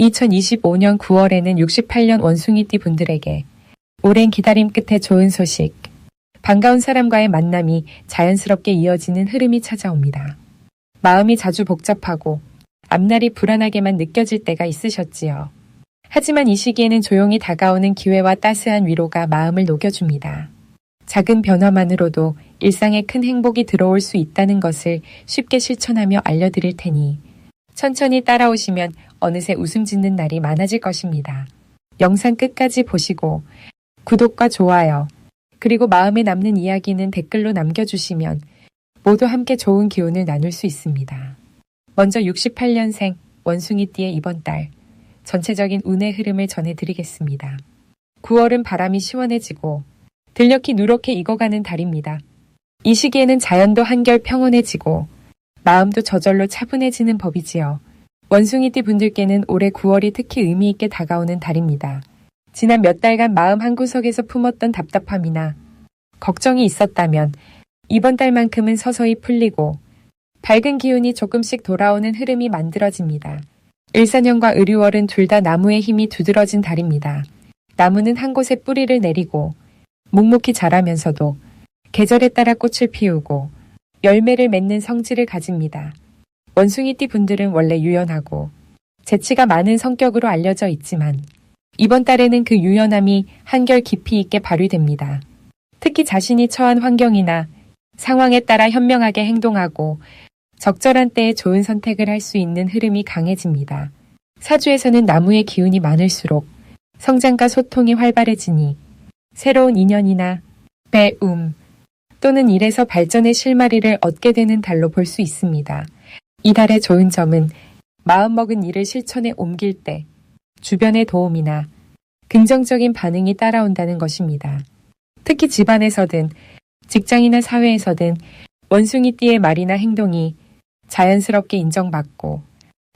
2025년 9월에는 68년 원숭이띠 분들에게 오랜 기다림 끝에 좋은 소식, 반가운 사람과의 만남이 자연스럽게 이어지는 흐름이 찾아옵니다. 마음이 자주 복잡하고 앞날이 불안하게만 느껴질 때가 있으셨지요. 하지만 이 시기에는 조용히 다가오는 기회와 따스한 위로가 마음을 녹여줍니다. 작은 변화만으로도 일상에 큰 행복이 들어올 수 있다는 것을 쉽게 실천하며 알려드릴 테니 천천히 따라오시면 어느새 웃음 짓는 날이 많아질 것입니다. 영상 끝까지 보시고 구독과 좋아요, 그리고 마음에 남는 이야기는 댓글로 남겨주시면 모두 함께 좋은 기운을 나눌 수 있습니다. 먼저 68년생 원숭이띠의 이번 달 전체적인 운의 흐름을 전해드리겠습니다. 9월은 바람이 시원해지고 들녘이 누렇게 익어가는 달입니다. 이 시기에는 자연도 한결 평온해지고 마음도 저절로 차분해지는 법이지요. 원숭이띠 분들께는 올해 9월이 특히 의미 있게 다가오는 달입니다. 지난 몇 달간 마음 한구석에서 품었던 답답함이나 걱정이 있었다면 이번 달만큼은 서서히 풀리고 밝은 기운이 조금씩 돌아오는 흐름이 만들어집니다. 일사년과 의류월은 둘 다 나무의 힘이 두드러진 달입니다. 나무는 한 곳에 뿌리를 내리고 묵묵히 자라면서도 계절에 따라 꽃을 피우고 열매를 맺는 성질을 가집니다. 원숭이띠 분들은 원래 유연하고 재치가 많은 성격으로 알려져 있지만 이번 달에는 그 유연함이 한결 깊이 있게 발휘됩니다. 특히 자신이 처한 환경이나 상황에 따라 현명하게 행동하고 적절한 때에 좋은 선택을 할 수 있는 흐름이 강해집니다. 사주에서는 나무의 기운이 많을수록 성장과 소통이 활발해지니 새로운 인연이나 배움 또는 일에서 발전의 실마리를 얻게 되는 달로 볼 수 있습니다. 이 달의 좋은 점은 마음먹은 일을 실천에 옮길 때 주변의 도움이나 긍정적인 반응이 따라온다는 것입니다. 특히 집안에서든 직장이나 사회에서든 원숭이띠의 말이나 행동이 자연스럽게 인정받고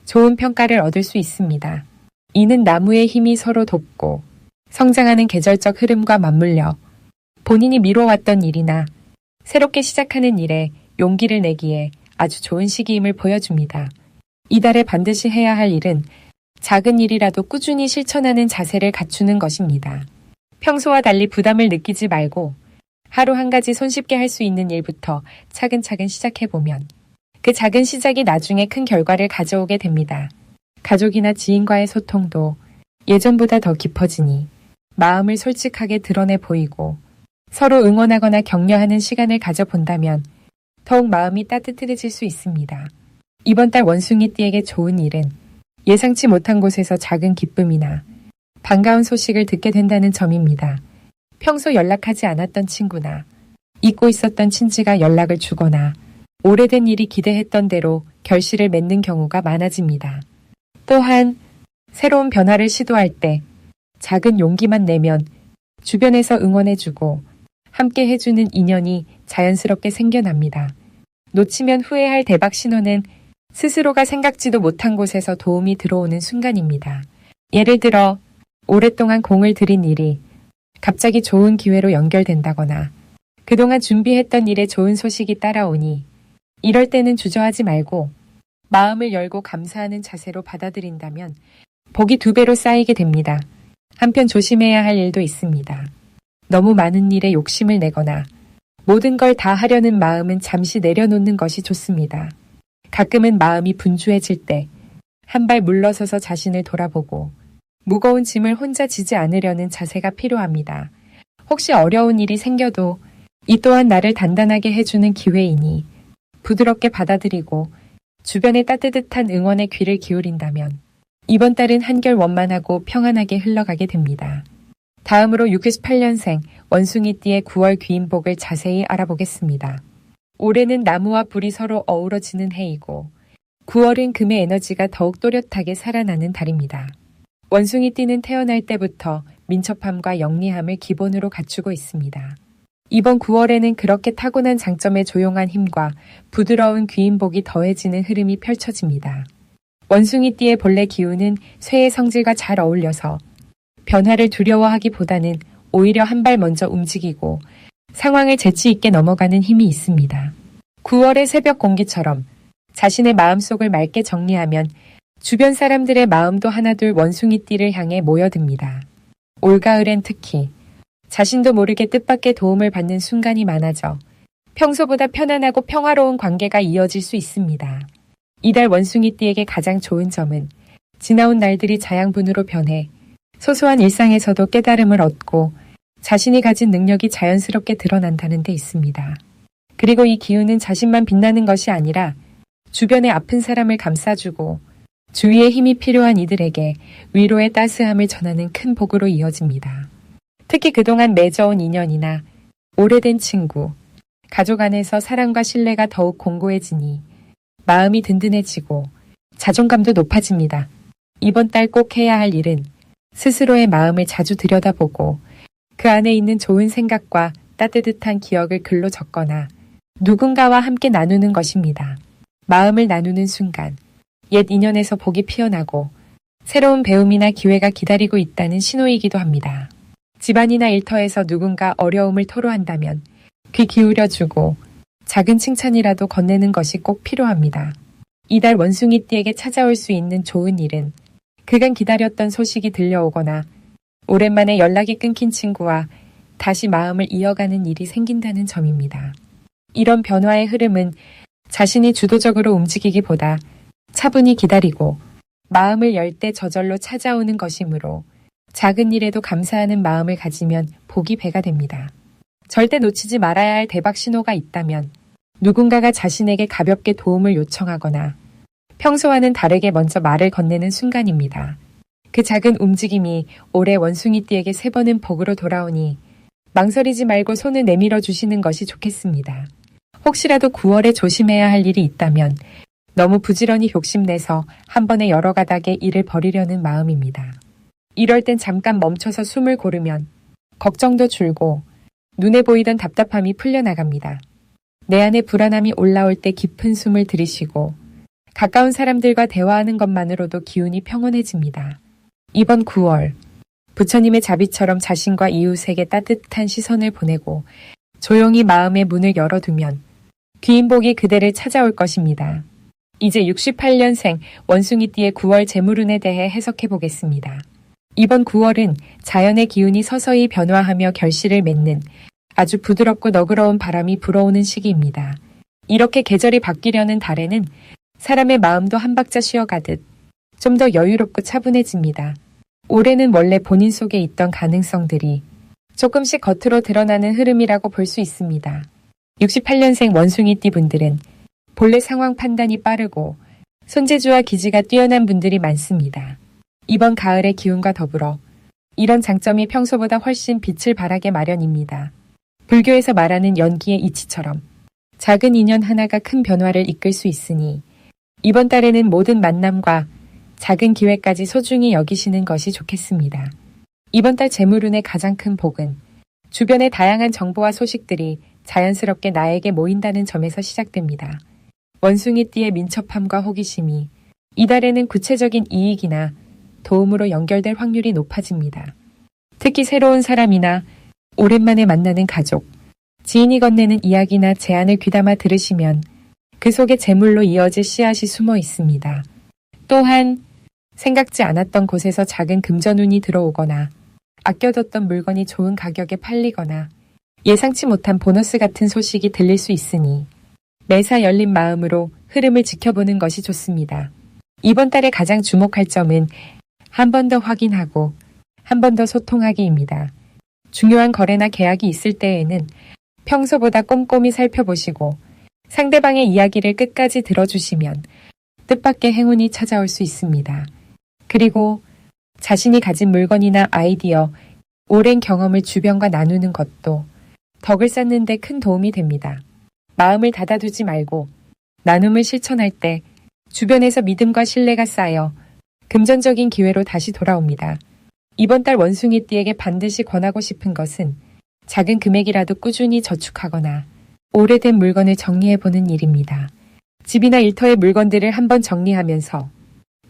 좋은 평가를 얻을 수 있습니다. 이는 나무의 힘이 서로 돕고 성장하는 계절적 흐름과 맞물려 본인이 미뤄왔던 일이나 새롭게 시작하는 일에 용기를 내기에 아주 좋은 시기임을 보여줍니다. 이달에 반드시 해야 할 일은 작은 일이라도 꾸준히 실천하는 자세를 갖추는 것입니다. 평소와 달리 부담을 느끼지 말고 하루 한 가지 손쉽게 할 수 있는 일부터 차근차근 시작해보면 그 작은 시작이 나중에 큰 결과를 가져오게 됩니다. 가족이나 지인과의 소통도 예전보다 더 깊어지니 마음을 솔직하게 드러내 보이고 서로 응원하거나 격려하는 시간을 가져본다면 더욱 마음이 따뜻해질 수 있습니다. 이번 달 원숭이띠에게 좋은 일은 예상치 못한 곳에서 작은 기쁨이나 반가운 소식을 듣게 된다는 점입니다. 평소 연락하지 않았던 친구나 잊고 있었던 친지가 연락을 주거나 오래된 일이 기대했던 대로 결실을 맺는 경우가 많아집니다. 또한 새로운 변화를 시도할 때 작은 용기만 내면 주변에서 응원해주고 함께 해주는 인연이 자연스럽게 생겨납니다. 놓치면 후회할 대박 신호는 스스로가 생각지도 못한 곳에서 도움이 들어오는 순간입니다. 예를 들어 오랫동안 공을 들인 일이 갑자기 좋은 기회로 연결된다거나 그동안 준비했던 일에 좋은 소식이 따라오니 이럴 때는 주저하지 말고 마음을 열고 감사하는 자세로 받아들인다면 복이 두 배로 쌓이게 됩니다. 한편 조심해야 할 일도 있습니다. 너무 많은 일에 욕심을 내거나 모든 걸 다 하려는 마음은 잠시 내려놓는 것이 좋습니다. 가끔은 마음이 분주해질 때 한 발 물러서서 자신을 돌아보고 무거운 짐을 혼자 지지 않으려는 자세가 필요합니다. 혹시 어려운 일이 생겨도 이 또한 나를 단단하게 해주는 기회이니 부드럽게 받아들이고 주변에 따뜻한 응원의 귀를 기울인다면 이번 달은 한결 원만하고 평안하게 흘러가게 됩니다. 다음으로 68년생 원숭이띠의 9월 귀인복을 자세히 알아보겠습니다. 올해는 나무와 불이 서로 어우러지는 해이고 9월은 금의 에너지가 더욱 또렷하게 살아나는 달입니다. 원숭이띠는 태어날 때부터 민첩함과 영리함을 기본으로 갖추고 있습니다. 이번 9월에는 그렇게 타고난 장점의 조용한 힘과 부드러운 귀인복이 더해지는 흐름이 펼쳐집니다. 원숭이띠의 본래 기운은 쇠의 성질과 잘 어울려서 변화를 두려워하기보다는 오히려 한 발 먼저 움직이고 상황을 재치 있게 넘어가는 힘이 있습니다. 9월의 새벽 공기처럼 자신의 마음속을 맑게 정리하면 주변 사람들의 마음도 하나둘 원숭이띠를 향해 모여듭니다. 올가을엔 특히 자신도 모르게 뜻밖의 도움을 받는 순간이 많아져 평소보다 편안하고 평화로운 관계가 이어질 수 있습니다. 이달 원숭이띠에게 가장 좋은 점은 지나온 날들이 자양분으로 변해 소소한 일상에서도 깨달음을 얻고 자신이 가진 능력이 자연스럽게 드러난다는 데 있습니다. 그리고 이 기운은 자신만 빛나는 것이 아니라 주변의 아픈 사람을 감싸주고 주위에 힘이 필요한 이들에게 위로의 따스함을 전하는 큰 복으로 이어집니다. 특히 그동안 맺어온 인연이나 오래된 친구, 가족 안에서 사랑과 신뢰가 더욱 공고해지니 마음이 든든해지고 자존감도 높아집니다. 이번 달 꼭 해야 할 일은 스스로의 마음을 자주 들여다보고 그 안에 있는 좋은 생각과 따뜻한 기억을 글로 적거나 누군가와 함께 나누는 것입니다. 마음을 나누는 순간 옛 인연에서 복이 피어나고 새로운 배움이나 기회가 기다리고 있다는 신호이기도 합니다. 집안이나 일터에서 누군가 어려움을 토로한다면 귀 기울여주고 작은 칭찬이라도 건네는 것이 꼭 필요합니다. 이달 원숭이띠에게 찾아올 수 있는 좋은 일은 그간 기다렸던 소식이 들려오거나 오랜만에 연락이 끊긴 친구와 다시 마음을 이어가는 일이 생긴다는 점입니다. 이런 변화의 흐름은 자신이 주도적으로 움직이기보다 차분히 기다리고 마음을 열 때 저절로 찾아오는 것이므로 작은 일에도 감사하는 마음을 가지면 복이 배가 됩니다. 절대 놓치지 말아야 할 대박 신호가 있다면 누군가가 자신에게 가볍게 도움을 요청하거나 평소와는 다르게 먼저 말을 건네는 순간입니다. 그 작은 움직임이 올해 원숭이띠에게 세 번은 복으로 돌아오니 망설이지 말고 손을 내밀어 주시는 것이 좋겠습니다. 혹시라도 9월에 조심해야 할 일이 있다면 너무 부지런히 욕심내서 한 번에 여러 가닥의 일을 벌이려는 마음입니다. 이럴 땐 잠깐 멈춰서 숨을 고르면 걱정도 줄고 눈에 보이던 답답함이 풀려나갑니다. 내 안에 불안함이 올라올 때 깊은 숨을 들이쉬고 가까운 사람들과 대화하는 것만으로도 기운이 평온해집니다. 이번 9월 부처님의 자비처럼 자신과 이웃에게 따뜻한 시선을 보내고 조용히 마음의 문을 열어두면 귀인복이 그대를 찾아올 것입니다. 이제 68년생 원숭이띠의 9월 재물운에 대해 해석해 보겠습니다. 이번 9월은 자연의 기운이 서서히 변화하며 결실을 맺는 아주 부드럽고 너그러운 바람이 불어오는 시기입니다. 이렇게 계절이 바뀌려는 달에는 사람의 마음도 한 박자 쉬어가듯 좀 더 여유롭고 차분해집니다. 올해는 원래 본인 속에 있던 가능성들이 조금씩 겉으로 드러나는 흐름이라고 볼 수 있습니다. 68년생 원숭이띠 분들은 본래 상황 판단이 빠르고 손재주와 기지가 뛰어난 분들이 많습니다. 이번 가을의 기운과 더불어 이런 장점이 평소보다 훨씬 빛을 발하게 마련입니다. 불교에서 말하는 연기의 이치처럼 작은 인연 하나가 큰 변화를 이끌 수 있으니 이번 달에는 모든 만남과 작은 기회까지 소중히 여기시는 것이 좋겠습니다. 이번 달 재물운의 가장 큰 복은 주변의 다양한 정보와 소식들이 자연스럽게 나에게 모인다는 점에서 시작됩니다. 원숭이띠의 민첩함과 호기심이 이달에는 구체적인 이익이나 도움으로 연결될 확률이 높아집니다. 특히 새로운 사람이나 오랜만에 만나는 가족, 지인이 건네는 이야기나 제안을 귀담아 들으시면 그 속에 재물로 이어질 씨앗이 숨어 있습니다. 또한 생각지 않았던 곳에서 작은 금전운이 들어오거나 아껴뒀던 물건이 좋은 가격에 팔리거나 예상치 못한 보너스 같은 소식이 들릴 수 있으니 매사 열린 마음으로 흐름을 지켜보는 것이 좋습니다. 이번 달에 가장 주목할 점은 한 번 더 확인하고 한 번 더 소통하기입니다. 중요한 거래나 계약이 있을 때에는 평소보다 꼼꼼히 살펴보시고 상대방의 이야기를 끝까지 들어주시면 뜻밖의 행운이 찾아올 수 있습니다. 그리고 자신이 가진 물건이나 아이디어, 오랜 경험을 주변과 나누는 것도 덕을 쌓는데 큰 도움이 됩니다. 마음을 닫아두지 말고 나눔을 실천할 때 주변에서 믿음과 신뢰가 쌓여 금전적인 기회로 다시 돌아옵니다. 이번 달 원숭이띠에게 반드시 권하고 싶은 것은 작은 금액이라도 꾸준히 저축하거나 오래된 물건을 정리해보는 일입니다. 집이나 일터의 물건들을 한번 정리하면서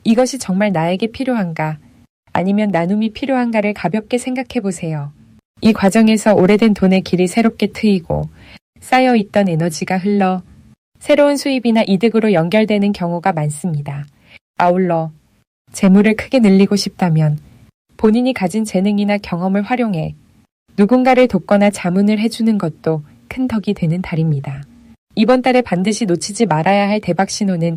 이것이 정말 나에게 필요한가 아니면 나눔이 필요한가를 가볍게 생각해 보세요. 이 과정에서 오래된 돈의 길이 새롭게 트이고 쌓여있던 에너지가 흘러 새로운 수입이나 이득으로 연결되는 경우가 많습니다. 아울러 재물을 크게 늘리고 싶다면 본인이 가진 재능이나 경험을 활용해 누군가를 돕거나 자문을 해주는 것도 큰 덕이 되는 달입니다. 이번 달에 반드시 놓치지 말아야 할 대박 신호는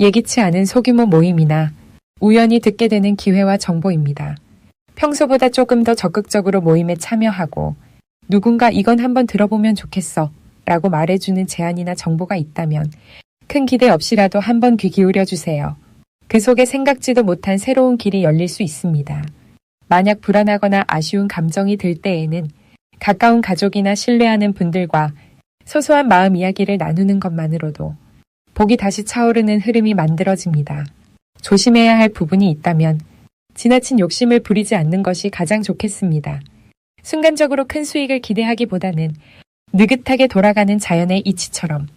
예기치 않은 소규모 모임이나 우연히 듣게 되는 기회와 정보입니다. 평소보다 조금 더 적극적으로 모임에 참여하고 누군가 이건 한번 들어보면 좋겠어 라고 말해주는 제안이나 정보가 있다면 큰 기대 없이라도 한번 귀 기울여 주세요. 그 속에 생각지도 못한 새로운 길이 열릴 수 있습니다. 만약 불안하거나 아쉬운 감정이 들 때에는 가까운 가족이나 신뢰하는 분들과 소소한 마음 이야기를 나누는 것만으로도 복이 다시 차오르는 흐름이 만들어집니다. 조심해야 할 부분이 있다면 지나친 욕심을 부리지 않는 것이 가장 좋겠습니다. 순간적으로 큰 수익을 기대하기보다는 느긋하게 돌아가는 자연의 이치처럼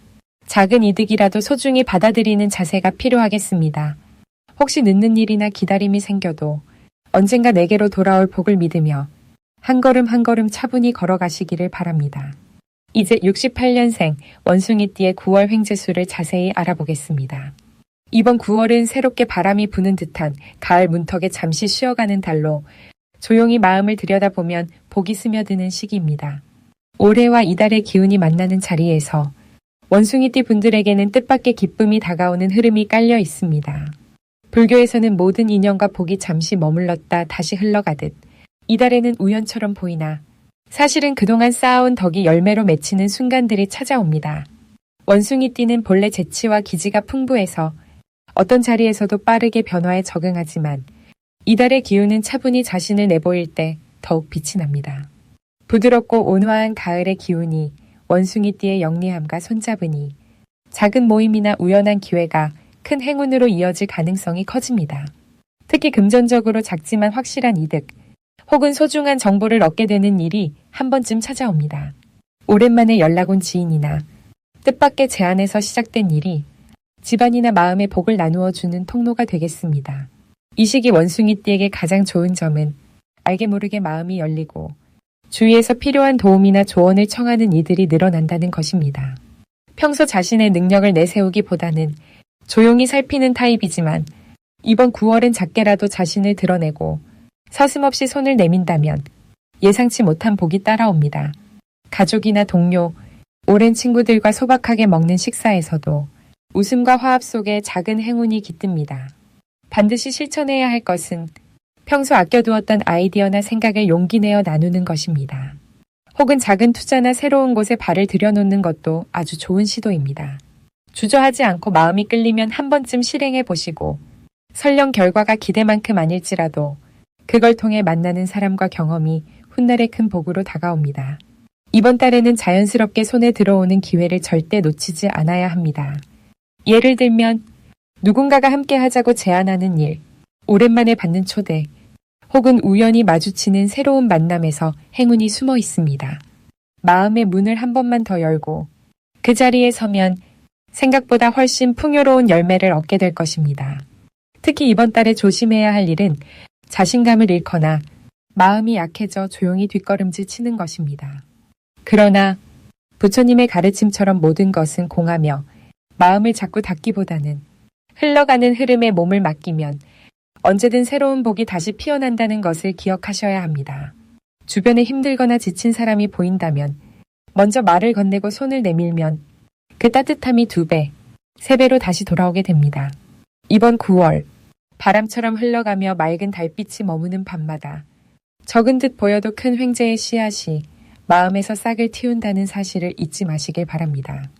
작은 이득이라도 소중히 받아들이는 자세가 필요하겠습니다. 혹시 늦는 일이나 기다림이 생겨도 언젠가 내게로 돌아올 복을 믿으며 한 걸음 한 걸음 차분히 걸어가시기를 바랍니다. 이제 68년생 원숭이띠의 9월 횡재수를 자세히 알아보겠습니다. 이번 9월은 새롭게 바람이 부는 듯한 가을 문턱에 잠시 쉬어가는 달로 조용히 마음을 들여다보면 복이 스며드는 시기입니다. 올해와 이달의 기운이 만나는 자리에서 원숭이띠 분들에게는 뜻밖의 기쁨이 다가오는 흐름이 깔려 있습니다. 불교에서는 모든 인연과 복이 잠시 머물렀다 다시 흘러가듯 이달에는 우연처럼 보이나 사실은 그동안 쌓아온 덕이 열매로 맺히는 순간들이 찾아옵니다. 원숭이 띠는 본래 재치와 기지가 풍부해서 어떤 자리에서도 빠르게 변화에 적응하지만 이달의 기운은 차분히 자신을 내보일 때 더욱 빛이 납니다. 부드럽고 온화한 가을의 기운이 원숭이 띠의 영리함과 손잡으니 작은 모임이나 우연한 기회가 큰 행운으로 이어질 가능성이 커집니다. 특히 금전적으로 작지만 확실한 이득, 혹은 소중한 정보를 얻게 되는 일이 한 번쯤 찾아옵니다. 오랜만에 연락 온 지인이나 뜻밖의 제안에서 시작된 일이 집안이나 마음의 복을 나누어 주는 통로가 되겠습니다. 이 시기 원숭이띠에게 가장 좋은 점은 알게 모르게 마음이 열리고 주위에서 필요한 도움이나 조언을 청하는 이들이 늘어난다는 것입니다. 평소 자신의 능력을 내세우기보다는 조용히 살피는 타입이지만 이번 9월엔 작게라도 자신을 드러내고 서슴없이 손을 내민다면 예상치 못한 복이 따라옵니다. 가족이나 동료, 오랜 친구들과 소박하게 먹는 식사에서도 웃음과 화합 속에 작은 행운이 깃듭니다. 반드시 실천해야 할 것은 평소 아껴두었던 아이디어나 생각을 용기 내어 나누는 것입니다. 혹은 작은 투자나 새로운 곳에 발을 들여놓는 것도 아주 좋은 시도입니다. 주저하지 않고 마음이 끌리면 한 번쯤 실행해 보시고 설령 결과가 기대만큼 아닐지라도 그걸 통해 만나는 사람과 경험이 훗날의 큰 복으로 다가옵니다. 이번 달에는 자연스럽게 손에 들어오는 기회를 절대 놓치지 않아야 합니다. 예를 들면 누군가가 함께 하자고 제안하는 일, 오랜만에 받는 초대, 혹은 우연히 마주치는 새로운 만남에서 행운이 숨어 있습니다. 마음의 문을 한 번만 더 열고 그 자리에 서면 생각보다 훨씬 풍요로운 열매를 얻게 될 것입니다. 특히 이번 달에 조심해야 할 일은 자신감을 잃거나 마음이 약해져 조용히 뒷걸음질 치는 것입니다. 그러나 부처님의 가르침처럼 모든 것은 공하며 마음을 자꾸 닫기보다는 흘러가는 흐름에 몸을 맡기면 언제든 새로운 복이 다시 피어난다는 것을 기억하셔야 합니다. 주변에 힘들거나 지친 사람이 보인다면 먼저 말을 건네고 손을 내밀면 그 따뜻함이 두 배, 세 배로 다시 돌아오게 됩니다. 이번 9월 바람처럼 흘러가며 맑은 달빛이 머무는 밤마다 적은 듯 보여도 큰 횡재의 씨앗이 마음에서 싹을 틔운다는 사실을 잊지 마시길 바랍니다.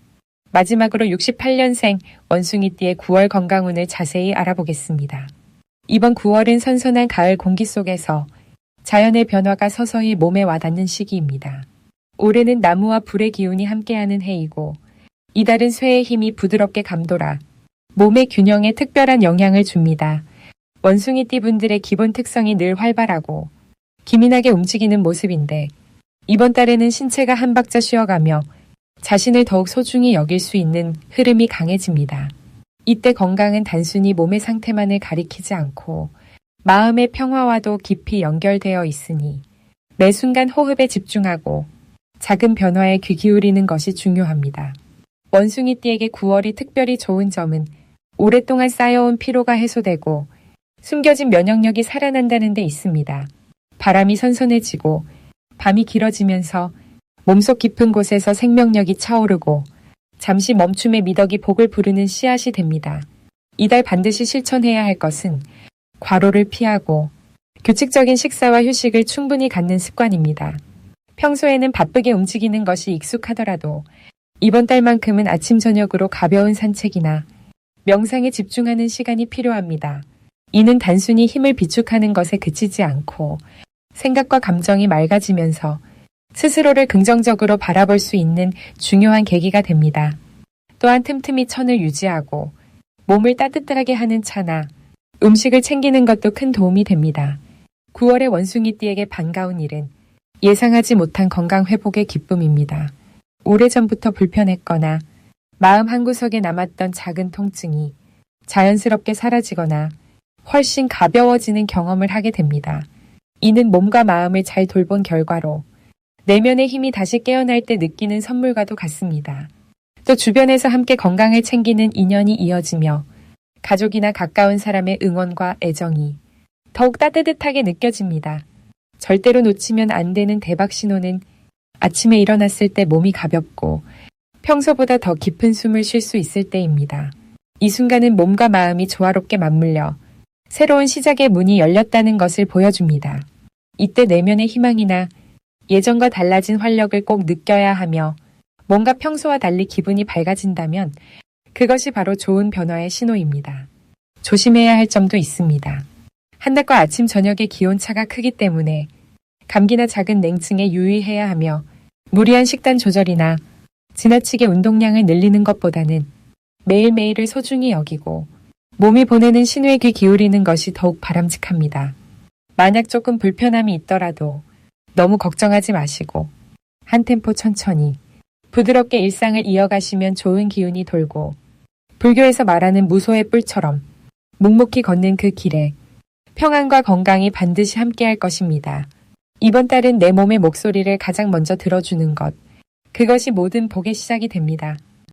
마지막으로 68년생 원숭이띠의 9월 건강운을 자세히 알아보겠습니다. 이번 9월은 선선한 가을 공기 속에서 자연의 변화가 서서히 몸에 와닿는 시기입니다. 올해는 나무와 불의 기운이 함께하는 해이고 이달은 쇠의 힘이 부드럽게 감돌아 몸의 균형에 특별한 영향을 줍니다. 원숭이띠 분들의 기본 특성이 늘 활발하고 기민하게 움직이는 모습인데 이번 달에는 신체가 한 박자 쉬어가며 자신을 더욱 소중히 여길 수 있는 흐름이 강해집니다. 이때 건강은 단순히 몸의 상태만을 가리키지 않고 마음의 평화와도 깊이 연결되어 있으니 매 순간 호흡에 집중하고 작은 변화에 귀 기울이는 것이 중요합니다. 원숭이띠에게 9월이 특별히 좋은 점은 오랫동안 쌓여온 피로가 해소되고 숨겨진 면역력이 살아난다는 데 있습니다. 바람이 선선해지고 밤이 길어지면서 몸속 깊은 곳에서 생명력이 차오르고 잠시 멈춤의 미덕이 복을 부르는 씨앗이 됩니다. 이달 반드시 실천해야 할 것은 과로를 피하고 규칙적인 식사와 휴식을 충분히 갖는 습관입니다. 평소에는 바쁘게 움직이는 것이 익숙하더라도 이번 달만큼은 아침 저녁으로 가벼운 산책이나 명상에 집중하는 시간이 필요합니다. 이는 단순히 힘을 비축하는 것에 그치지 않고 생각과 감정이 맑아지면서 스스로를 긍정적으로 바라볼 수 있는 중요한 계기가 됩니다. 또한 틈틈이 천을 유지하고 몸을 따뜻하게 하는 차나 음식을 챙기는 것도 큰 도움이 됩니다. 9월의 원숭이띠에게 반가운 일은 예상하지 못한 건강 회복의 기쁨입니다. 오래전부터 불편했거나 마음 한구석에 남았던 작은 통증이 자연스럽게 사라지거나 훨씬 가벼워지는 경험을 하게 됩니다. 이는 몸과 마음을 잘 돌본 결과로 내면의 힘이 다시 깨어날 때 느끼는 선물과도 같습니다. 또 주변에서 함께 건강을 챙기는 인연이 이어지며 가족이나 가까운 사람의 응원과 애정이 더욱 따뜻하게 느껴집니다. 절대로 놓치면 안 되는 대박 신호는 아침에 일어났을 때 몸이 가볍고 평소보다 더 깊은 숨을 쉴 수 있을 때입니다. 이 순간은 몸과 마음이 조화롭게 맞물려 새로운 시작의 문이 열렸다는 것을 보여줍니다. 이때 내면의 희망이나 예전과 달라진 활력을 꼭 느껴야 하며 뭔가 평소와 달리 기분이 밝아진다면 그것이 바로 좋은 변화의 신호입니다. 조심해야 할 점도 있습니다. 한낮과 아침 저녁의 기온차가 크기 때문에 감기나 작은 냉증에 유의해야 하며 무리한 식단 조절이나 지나치게 운동량을 늘리는 것보다는 매일매일을 소중히 여기고 몸이 보내는 신호에 귀 기울이는 것이 더욱 바람직합니다. 만약 조금 불편함이 있더라도 너무 걱정하지 마시고 한 템포 천천히 부드럽게 일상을 이어가시면 좋은 기운이 돌고 불교에서 말하는 무소의 뿔처럼 묵묵히 걷는 그 길에 평안과 건강이 반드시 함께할 것입니다. 이번 달은 내 몸의 목소리를 가장 먼저 들어주는 것. 그것이 모든 복의 시작이 됩니다.